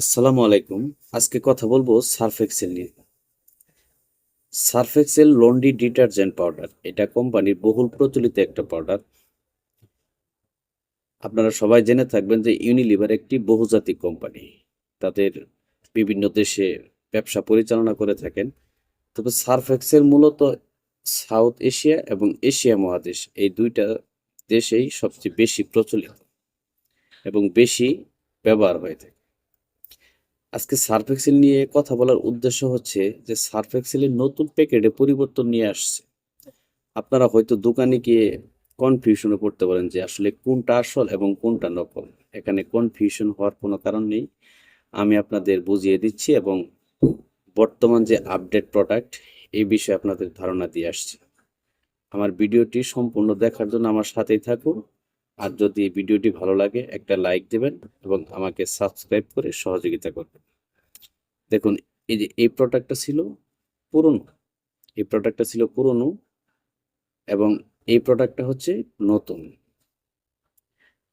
আসসালামু আলাইকুম। আজকে কথা বলব সার্ফ এক্সেল নিয়ে। Surf Excel laundry detergent powder, এটা কোম্পানির বহুল প্রচলিত একটা পাউডার। আপনারা সবাই জেনে থাকবেন যে ইউনিলিভার একটি বহুজাতিক কোম্পানি। তাদের বিভিন্ন দেশে ব্যবসা পরিচালনা করে থাকেন। তবে সার্ফ এক্সেল মূলত সাউথ এশিয়া এবং এশিয়া মহাদেশ, এই দুইটা দেশেই সবচেয়ে বেশি প্রচলিত এবং বেশি ব্যবহার হয়ে থাকে। আজকে সার্ফ এক্সেল নিয়ে কথা বলার উদ্দেশ্য হচ্ছে যে সার্ফ এক্সেলের নতুন প্যাকেটে পরিবর্তন নিয়ে আসছে। আপনারা হয়তো দোকানে গিয়ে কনফিউশনে পড়তে পারেন যে আসলে কোনটা আসল এবং কোনটা নকল। এখানে কনফিউশন হওয়ার কোনো কারণ নেই। আমি আপনাদের বুঝিয়ে দিচ্ছি এবং বর্তমান যে আপডেট প্রোডাক্ট এই বিষয়ে আপনাদের ধারণা দিয়ে আসছি। আমার ভিডিওটি সম্পূর্ণ দেখার জন্য আমার সাথেই থাকুন। আর যদি ভিডিওটি ভালো লাগে, একটা লাইক দেবেন এবং আমাকে সাবস্ক্রাইব করে সহযোগিতা করবেন। দেখুন, এই যে এই প্রোডাক্টটা ছিল পুরনো। এই প্রোডাক্টটা ছিল পুরনো এবং এই প্রোডাক্টটা হচ্ছে নতুন।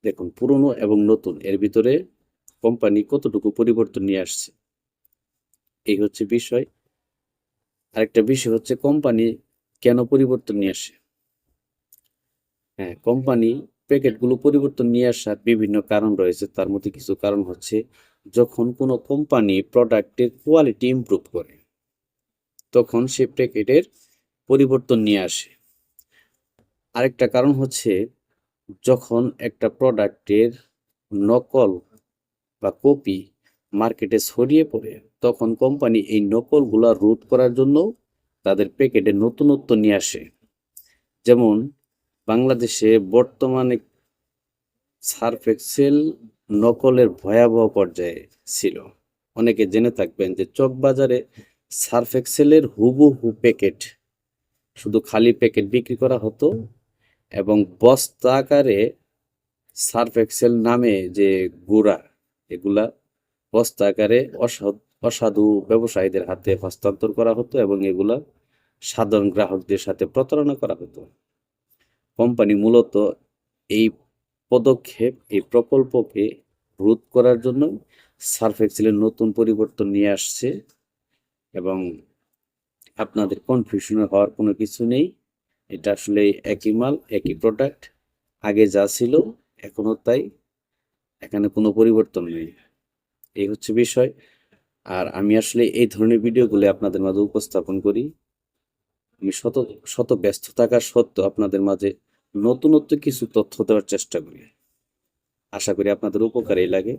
দেখুন, পুরনো এবং নতুন, এর ভিতরে কোম্পানি কতটুকু পরিবর্তন নিয়ে আসছে? এই হচ্ছে বিষয়। আরেকটা বিষয় হচ্ছে কোম্পানি কেন পরিবর্তন নিয়ে আসে? হ্যাঁ কোম্পানি প্যাকেটগুলো পরিবর্তন নিয়ে আসার বিভিন্ন কারণ রয়েছে। তার মধ্যে কিছু কারণ হচ্ছে যখন কোনো কোম্পানি প্রোডাক্টের কোয়ালিটি ইমপ্রুভ করে, তখন সে প্যাকেটের পরিবর্তন নিয়ে আসে। আরেকটা কারণ হচ্ছে যখন একটা প্রোডাক্টের নকল বা কপি মার্কেটে ছড়িয়ে পড়ে, তখন কোম্পানি এই নকলগুলা রোধ করার জন্য তাদের প্যাকেটে নতুনত্ব নিয়ে আসে। যেমন বাংলাদেশে বর্তমানে সার্ফ এক্সেল নকলের ভয়াবহ পর্যায়ে ছিল। অনেকে জেনে থাকবেন যে চকবাজারে সার্ফ এক্সেলের হুবহু প্যাকেট, শুধু খালি প্যাকেট বিক্রি করা হতো এবং বস্তা আকারে সার্ফ এক্সেল নামে যে গুড়া, এগুলা বস্তা আকারে অসাধু ব্যবসায়ীদের হাতে হস্তান্তর করা হতো এবং এগুলা সাধারণ গ্রাহকদের সাথে প্রতারণা করা হতো। কোম্পানি মূলত এই পদক্ষেপ, এই প্রকল্পকে রোধ করার জন্য সার্ফ এক্সেলের নতুন পরিবর্তন নিয়ে আসছে এবং আপনাদের কনফিউশনে হওয়ার কোনো কিছু নেই। এটা আসলে একই মাল, একই প্রোডাক্ট আগে যা ছিল এখনও তাই, এখানে কোনো পরিবর্তন নেই। এই হচ্ছে বিষয়। আর আমি আসলে এই ধরনের ভিডিওগুলো আপনাদের মাঝে উপস্থাপন করি। আমি শত শত ব্যস্ত থাকার সত্ত্বেও আপনাদের মাঝে নতুনত্ব কিছু তথ্য দেওয়ার চেষ্টা করি। আশা করি আপনাদের উপকারেই লাগে।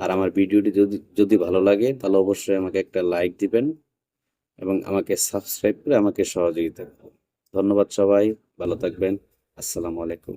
আর আমার ভিডিওটি যদি যদি ভালো লাগে, তাহলে অবশ্যই আমাকে একটা লাইক দিবেন এবং আমাকে সাবস্ক্রাইব করে আমাকে সহযোগিতা ধন্যবাদ সবাই, ভালো থাকবেন। আসসালামু আলাইকুম।